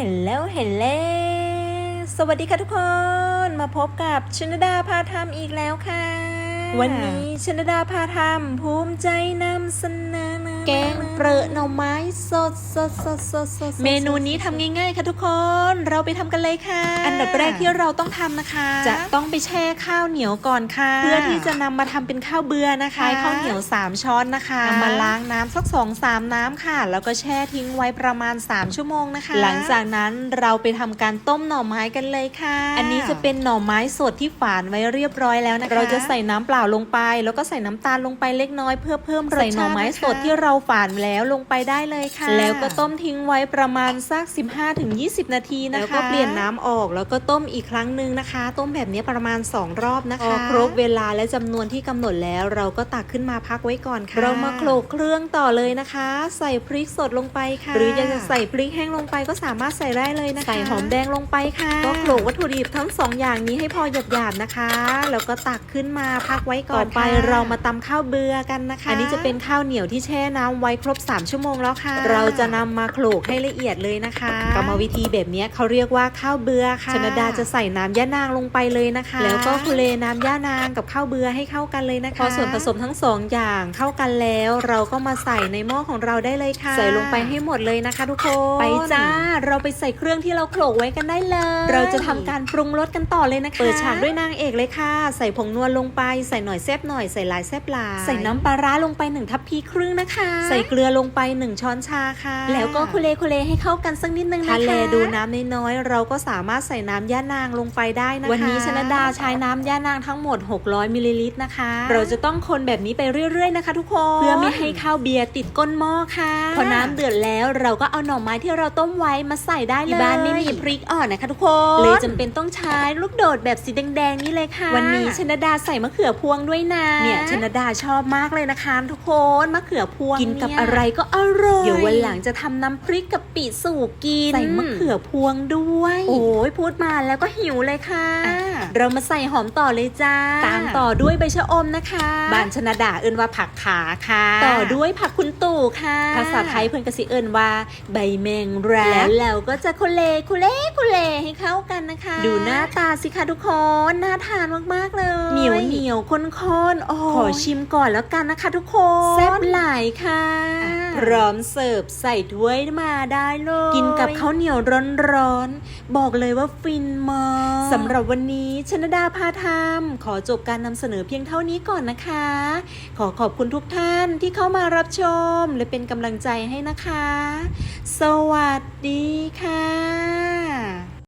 เห็นแล้วเห็นแล้วสวัสดีค่ะทุกคน มาพบกับชนดาพาทำอีกแล้วค่ะ วันนี้ชนดาพาธรรมภูมิใจนำเสนอแกงเปรอะหน่อไม้สดสดสดสดสดเมนูนี้ทำง่ายๆค่ะทุกคน เราไปทำกันเลยค่ะ อันดับแรกที่เราต้องทำนะคะ จะต้องไปแช่ข้าวเหนียวก่อนค่ะ เพื่อที่จะนำมาทำเป็นข้าวเบื่อนะคะข้าวเหนียว 3 ช้อนนะคะนำมาล้างน้ำสัก2อสามน้ำค่ะ แล้วก็แช่ทิ้งไว้ประมาณ 3 ชั่วโมงนะคะ หลังจากนั้นเราไปทำการต้มหน่อไม้กันเลยค่ะ อันนี้จะเป็นหน่อไม้สดที่ฝานไว้เรียบร้อยแล้วนะคะ เราจะใส่น้ำเปล่าลงไป แล้วก็ใส่น้ำตาลลงไปเล็กน้อยเพื่อเพิ่มรสชาติใส่หน่อไม้สดที่เราฝานแล้วลงไปได้เลยค่ะ แล้วก็ต้มทิ้งไว้ประมาณสัก 15-20 นาทีนะคะแล้วก็เปลี่ยนน้ำออกแล้วก็ต้มอีกครั้งหนึ่งนะคะ ต้มแบบนี้ประมาณ 2 รอบนะคะพอครบเวลาและจำนวนที่กำหนดแล้ว เราก็ตักขึ้นมาพักไว้ก่อนค่ะ เรามาโขลกเครื่องต่อเลยนะคะ ใส่พริกสดลงไปค่ะ หรืออยากจะใส่พริกแห้งลงไปก็สามารถใส่ได้เลยนะคะใส่หอมแดงลงไปค่ะก็โขลกวัตถุดิบทั้งสองอย่างนี้ให้พอหยาบๆนะคะ แล้วก็ตักขึ้นมาพักไว้ก่อนต่อไปเรามาตำข้าวเบือกันนะคะ อันนี้จะเป็นข้าวเหนียวที่แช่น้ำไว้ครบ 3 ชั่วโมงแล้วค่ะ เราจะนำมาโขลกให้ละเอียดเลยนะคะกรรมวิธีแบบนี้เขาเรียกว่าข้าวเบือค่ะชนดาจะใส่น้ำย่านางลงไปเลยนะคะ แล้วก็คุเลน้ำย่านางกับข้าวเบือให้เข้ากันเลยนะคะพอส่วนผสมทั้งสองอย่างเข้ากันแล้ว เราก็มาใส่ในหม้อของเราได้เลยค่ะ ใส่ลงไปให้หมดเลยนะคะ ทุกคนไปจ้าเราไปใส่เครื่องที่เราโขลกไว้กันได้เลย เราจะทำการปรุงรสกันต่อเลยนะคะเปิดฉากด้วยนางเอกเลยค่ะ ใส่ผงนวลลงไปใส่หน่อยแซบหน่อยใส่หลายแซบหลายใส่น้ำปลาร้าลงไปหนึ่งทัพพีครึ่งนะคะ ใส่เกลือลงไปหนึ่งช้อนชาค่ะ แล้วก็คุเลคุเลให้เข้ากันสักนิดนึงนะคะทะเลดูน้ำน้อยๆเราก็สามารถใส่น้ำย่านางลงไปได้นะคะ วันนี้ชนดาใช้น้ำย่านางทั้งหมด 600มิลลิลิตรนะคะ เราจะต้องคนแบบนี้ไปเรื่อยๆนะคะ ทุกคนเพื่อไม่ให้ข้าวเบียร์ติดก้นหม้อค่ะ พอน้ำเดือดแล้วเราก็เอาหน่อไม้ที่เราต้มไว้มาใส่ได้เลยที่บ้านไม่มีพริกอ่อนนะคะทุกคนเลยจำเป็นต้องใช้ลูกโดดแบบสีแดงๆนี่เลยค่ะ วันนี้ชนดาใส่มะเขือพวงด้วยนะเนี่ยชนดาชอบมากเลยนะคะทุกคนมะเขือพวงกินกับอะไรก็อร่อยเดี๋ยววันหลังจะทำน้ำพริกกับปีสู่กินใส่มะเขือพวงด้วย โอ้ยพูดมาแล้วก็หิวเลยค่ะ เรามาใส่หอมต่อเลยจ้า ตามต่อด้วยใบชะอมนะคะบ้านชนดาเอิ้นว่าผักขาค่ะ ต่อด้วยผักคุณตู่ค่ะ ภาษาไทยเพิ่นกสิเอิ้นว่า ใบแมงรักแล้วเราก็จะคุเลคุเลคุเลให้เข้ากันนะคะ ดูหน้าตาสิคะทุกคนน่าทานมากๆเลยเหนียวเหนียวข้นข้นๆ โอ้ขอชิมก่อนแล้วกันนะคะทุกคน แซ่บหลายค่ะ พร้อมเสิร์ฟใส่ถ้วยมาได้เลย กินกับข้าวเหนียวร้อนๆ บอกเลยว่าฟินมากสำหรับวันนี้ชนดาพาทำขอจบการนำเสนอเพียงเท่านี้ก่อนนะคะ ขอขอบคุณทุกท่านที่เข้ามารับชม และเป็นกำลังใจให้นะคะ สวัสดีค่ะ